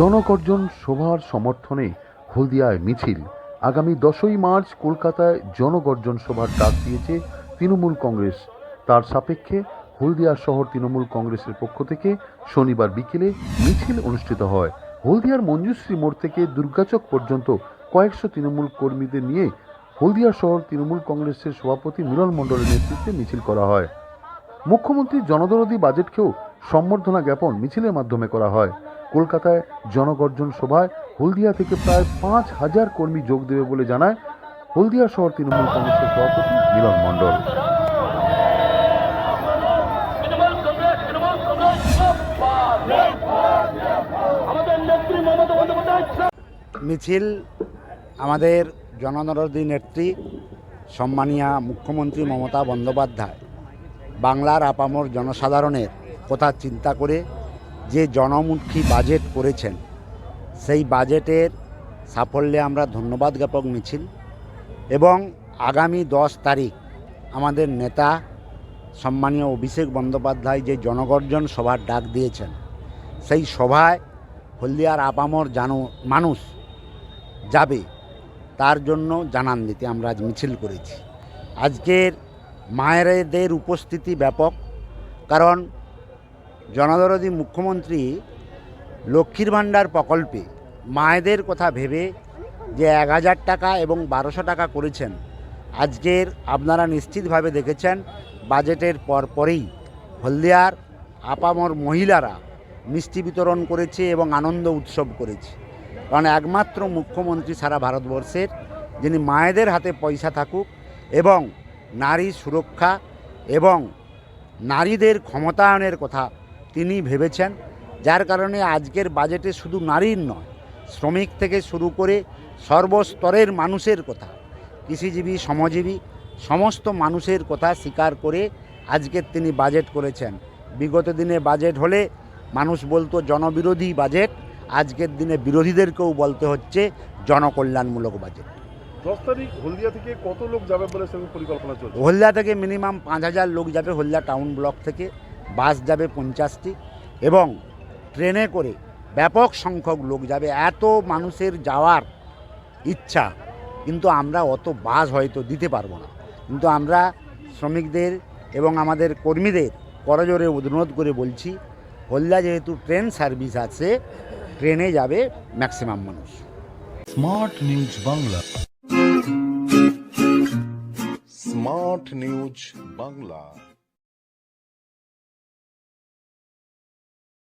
জনগর্জন সভার সমর্থনে হলদিয়ায় মিছিল। আগামী দশই মার্চ কলকাতায় জনগর্জন সভার ডাক দিয়েছে তৃণমূল কংগ্রেস। তার সাপেক্ষে হলদিয়া শহর তৃণমূল কংগ্রেসের পক্ষ থেকে শনিবার বিকেলে মিছিল অনুষ্ঠিত হয়। হলদিয়ার মঞ্জুশ্রী মোড় থেকে দুর্গাচক পর্যন্ত কয়েকশো তৃণমূল কর্মীদের নিয়ে হলদিয়া শহর তৃণমূল কংগ্রেসের সভাপতি মিলন মণ্ডলের নেতৃত্বে মিছিল করা হয়। মুখ্যমন্ত্রী জনদরদি বাজেটকেও সম্বর্ধনা জ্ঞাপন মিছিলের মাধ্যমে করা হয়। কলকাতায় জনগর্জন সভায় হলদিয়া থেকে প্রায় পাঁচ হাজার কর্মী যোগ দেবে বলে জানায় হলদিয়া শহর তৃণমূল কংগ্রেসের সভাপতি মিলন মণ্ডল। মিছিল আমাদের জননরদী নেত্রী সম্মানীয়া মুখ্যমন্ত্রী মমতা বন্দ্যোপাধ্যায় বাংলার আপামর জনসাধারণের কথা চিন্তা করে যে জনমুখী বাজেট করেছেন, সেই বাজেটের সাফল্যে আমরা ধন্যবাদ জ্ঞাপক মিছিল এবং আগামী দশ তারিখ আমাদের নেতা সম্মানীয় অভিষেক বন্দ্যোপাধ্যায় যে জনগর্জন সভার ডাক দিয়েছেন, সেই সভায় হলদিয়ার আপামর জানো, মানুষ যাবে, তার জন্য জানান দিতে আমরা আজ মিছিল করেছি। আজকের মায়েরদের উপস্থিতি ব্যাপক, কারণ জনদরদি মুখ্যমন্ত্রী লক্ষ্মীর ভাণ্ডার প্রকল্পে মায়েদের কথা ভেবে যে এক হাজার টাকা এবং বারোশো টাকা করেছেন, আজকের আপনারা নিশ্চিতভাবে দেখেছেন বাজেটের পরপরেই হলদিয়ার আপামর মহিলারা মিষ্টি বিতরণ করেছে এবং আনন্দ উৎসব করেছে। কারণ একমাত্র মুখ্যমন্ত্রী সারা ভারতবর্ষের, যিনি মায়েদের হাতে পয়সা থাকুক এবং নারী সুরক্ষা এবং নারীদের ক্ষমতায়নের কথা তিনি ভেবেছেন যার কারণে আজকের বাজেটে শুধু নারীর নয় শ্রমিক থেকে শুরু করে সর্বস্তরের মানুষের কথা কৃষিজীবী শ্রমজীবী সমস্ত মানুষের কথা স্বীকার করে আজকের তিনি বাজেট করেছেন। বিগত দিনে বাজেট হলে মানুষ বলতো জনবিরোধী বাজেট আজকের দিনে বিরোধীদেরকেও বলতে হচ্ছে জনকল্যাণমূলক বাজেট। দশ তারিখ হলদিয়া থেকে কত লোক যাবে বলে পরিকল্পনা চলছে? হলদিয়া থেকে মিনিমাম পাঁচ হাজার লোক যাবে হলদিয়া টাউন ব্লক থেকে। বাস যাবে পঞ্চাশটি এবং ট্রেনে করে ব্যাপক সংখ্যক লোক যাবে। এত মানুষের যাওয়ার ইচ্ছা, কিন্তু আমরা অত বাস হয়তো দিতে পারব না। কিন্তু আমরা শ্রমিকদের এবং আমাদের কর্মীদের করজোরে অনুরোধ করে বলছি, হলদা যেহেতু ট্রেন সার্ভিস আছে, ট্রেনে যাবে ম্যাক্সিমাম মানুষ। Smart news Bangla. Smart news Bangla.